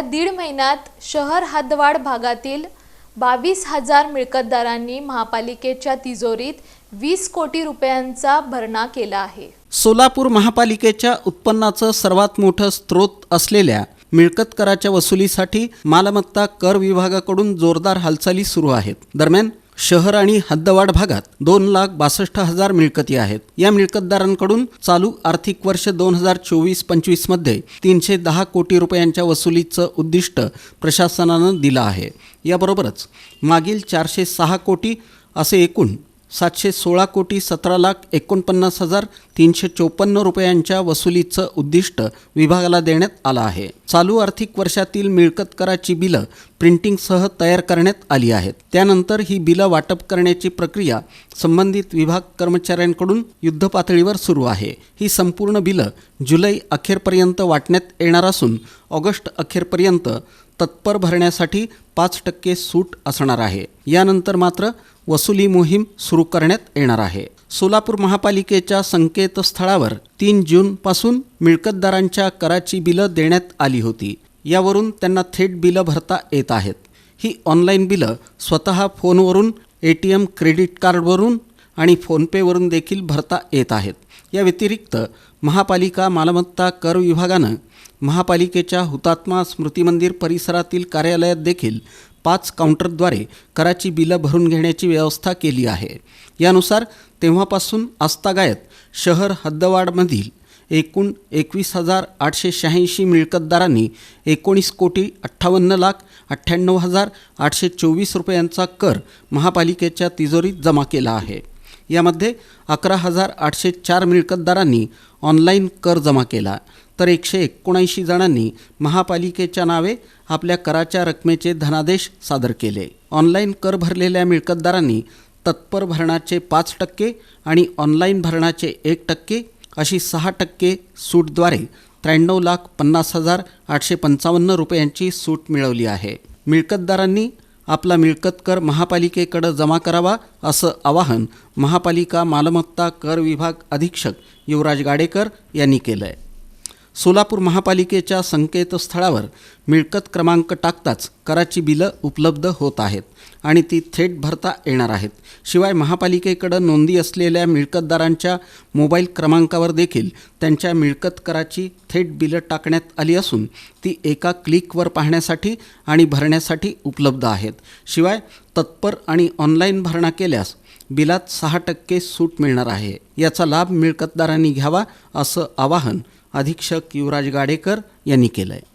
गेल्या दीड महिन्यात शहर हद्दवाढ भागातील बावीस हजार मिळकतदारांनी महापालिकेच्या तिजोरीत वीस कोटी रुपयांचा भरणा केला आहे. सोलापूर महापालिकेच्या उत्पन्नाचं सर्वात मोठं स्रोत असलेल्या मिळकत कराच्या वसुलीसाठी मालमत्ता कर विभागाकडून जोरदार हालचाली सुरू आहेत. दरम्यान शहर आणि हद्दवाढ भागात दोन लाख बासष्ट हजार मिळकती आहेत. या मिळकतदारांकडून चालू आर्थिक वर्ष दोन हजार चोवीस पंचवीसमध्ये तीनशे दहा कोटी रुपयांच्या वसुलीचं उद्दिष्ट प्रशासनानं दिलं आहे. याबरोबरच मागील चारशे सहा कोटी असे एकूण सातशे सोळा कोटी सतरा लाख एकोणपन्नास हजार तीनशे चोपन्न रुपयांच्या वसुलीचं उद्दिष्ट विभागाला देण्यात आलं आहे. चालू आर्थिक वर्षातील मिळकत कराची बिलं प्रिंटिंगसह तयार करण्यात आली आहेत. त्यानंतर ही बिलं वाटप करण्याची प्रक्रिया संबंधित विभाग कर्मचाऱ्यांकडून युद्धपातळीवर सुरू आहे. ही संपूर्ण बिलं जुलै अखेरपर्यंत वाटण्यात येणार असून ऑगस्ट अखेरपर्यंत तत्पर भरण्यासाठी पाच टक्के सूट असणार आहे. यानंतर मात्र वसुली मोहीम सुरू करण्यात येणार आहे. सोलापूर महापालिकेच्या संकेतस्थळावर तीन जूनपासून मिळकतदारांच्या कराची बिलं देण्यात आली होती. यावरून त्यांना थेट बिलं भरता येत आहेत. ही ऑनलाईन बिलं स्वतः फोनवरून ए टी एम क्रेडिट कार्डवरून आणि फोनपेवरून देखील भरता येत आहेत. या व्यतिरिक्त महापालिका मालमत्ता कर विभागानं महापालिकेच्या हुतात्मा स्मृती मंदिर परिसरातील कार्यालयात देखील पाच काउंटरद्वारे कराची बिलं भरून घेण्याची व्यवस्था केली आहे. यानुसार तेव्हापासून आस्तागायत शहर हद्दवाडमधील एकूण एकवीस हजार आठशे शहाऐंशी मिळकतदारांनी एकोणीस कोटी अठ्ठावन्न लाख अठ्ठ्याण्णव हजार आठशे चोवीस रुपयांचा कर महापालिकेच्या तिजोरीत जमा केला आहे. यामध्ये अकरा हजार आठशे चार मिळकतदारांनी ऑनलाईन कर जमा केला. तर एकशे एकोणऐंशी जणांनी महापालिकेच्या नावे आपल्या कराच्या रकमेचे धनादेश सादर केले. ऑनलाईन कर भरलेल्या मिळकतदारांनी तत्पर भरणाचे पाच टक्के आणि ऑनलाईन भरणाचे एक टक्के अशी सहा टक्के सूटद्वारे त्र्याण्णव लाख पन्नास हजार आठशे पंचावन्न रुपयांची सूट मिळवली आहे. मिळकतदारांनी आपला मिळकत कर महापालिकेकडं जमा करावा असं आवाहन महापालिका मालमत्ता कर विभाग अधीक्षक युवराज गाडेकर यांनी केलं आहे सोलापूर महापालिकेच्या संकेतस्थळावर मिळकत क्रमांक टाकताच कराची बिलं उपलब्ध होत आहेत आणि ती थेट भरता येणार आहेत. शिवाय महापालिकेकडं नोंदी असलेल्या मिळकतदारांच्या मोबाईल क्रमांकावर देखील त्यांच्या मिळकत कराची थेट बिलं टाकण्यात आली असून ती एका क्लिकवर पाहण्यासाठी आणि भरण्यासाठी उपलब्ध आहेत. शिवाय तत्पर आणि ऑनलाईन भरणा केल्यास बिलात सहा टक्के सूट मिळणार आहे. याचा लाभ मिळकतदारांनी घ्यावा असं आवाहन अधीक्षक युवराज गाडेकर यांनी केलं आहे